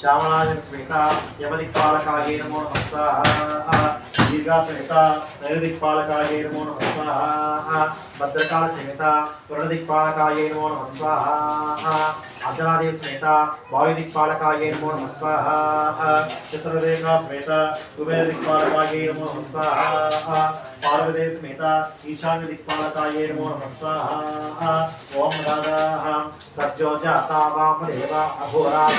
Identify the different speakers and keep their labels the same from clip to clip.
Speaker 1: శ్యామలాజన స్మిత యమదిక్పాలకాయే నమో నమ. స్వాహ దీర్ఘా స్మిత నైరుదిక్పాలకాయే నమో నమ స్వాహ భద్రకాల స్మిత వరుణదిక్పాలకాయే నమో నమ స్వాహ అంజనాదేవి స్మిత వాయుదిక్పాలకాయే నమో నమ స్వాహ చిత్రరేఖా స్మిత కుబేర దిక్పాలకాయే నమో నమ స్వాహ పార్వదే స్మిత ఈశాన్య దిక్పాలకాయే నమో నమ స్వాహ ఓం రాధాః సజ్జోజాతా వామదేవ అఘోరాత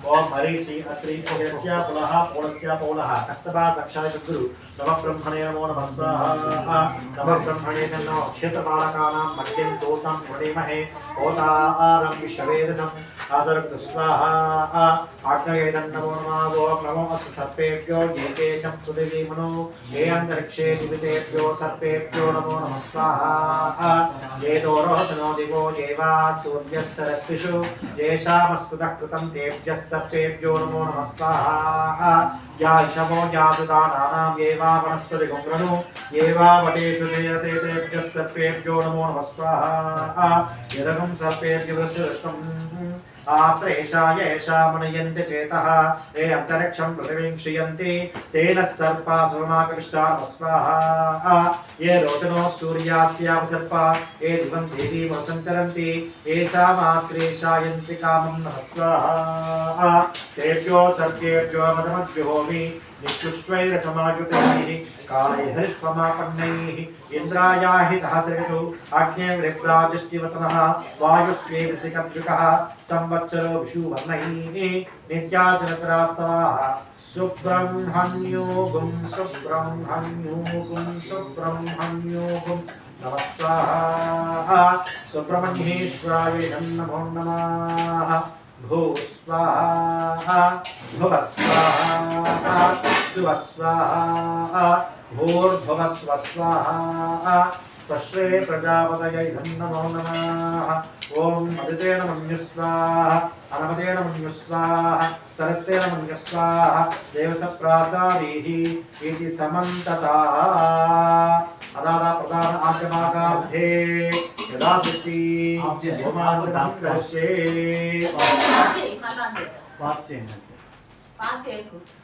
Speaker 1: మహాలక్ష్మి అత్రి పుణ్యస్య పులః పూలస్య పౌలః కස්සపా దక్షాయ గురు నమ బ్రహ్మణే నమో నమ స్వాహ నమ బ్రహ్మణే నమో క్షేత్రపాలకానాం మధ్యం దోతం వృణీమహే ఓతారం విశ్వవేదసం आसरक्त स्वाहा आग्नेयदन्नमो नमो नमो अस्य सर्पेभ्यो येकेशं पृथिवीमनो ये अन्तरिक्षे जीवितेभ्यो सर्पेभ्यो नमो नमः स्वाहा ये दोरोचनो दिवो देवा सूर्यः सरस्विषु येषामस्कृतः कृतं तेभ्यः सर्पेभ्यो नमो नमः स्वाहा या इषवो जातुदानानां ये वा वनस्पतिगुङ्ग्रणो ये वा वटेषु जयते तेभ्यः सर्पेभ्यो नमो नमः स्वाहा यदगं सर्पेभ्यो दृष्टम् ఆశ్రయేషాయ ఏషా మనయంతి చేత ఏ అంతరిక్షం పృథివీం క్షియంతి తేన సర్పా సోమాకృష్టా స్వాహ ఏ రోచనో సూర్యాస్యామ సర్ప ఏ దివం దేవీ సంచరంతి ఏషామాశ్రేషాయంతి కామం నమస్వాహ తేభ్యో సర్గేభ్యో మదమద్భ్యోమి मदमद्युहोमि निष्पुष्टैरसमायुतैः कालैर्पमापन्नैः इन्द्राया हि सहस्रगतु अग्निर्विप्राजष्टिवसनः वायुस्वेदसि कद्युकः संवत्सरो विषुवर्णैः नित्याचरतरास्तवाः सुब्रह्मण्योगुं सुब्रह्मण्योगुं सुब्रह्मण्योगुं नमः स्वाहा सुब्रह्मण्येश्वराय नमो नमः भूस्वाहा भुवस्वाहा विश्वस्वाहा भूर्भुवस्वस्वाहा स्वश्रे प्रजापतय इदं नमो नमः ॐ अदितेन मन्युस्वाः अनमतेन मन्युस्वाः सरस्तेन मन्युस्वाः देवसप्रासादीः इति समन्तताः अदादा प्रधान आर्गमागाब्धे यदा सिद्धि
Speaker 2: भूमान्तरं रहस्ये
Speaker 3: पास्येन पास्येन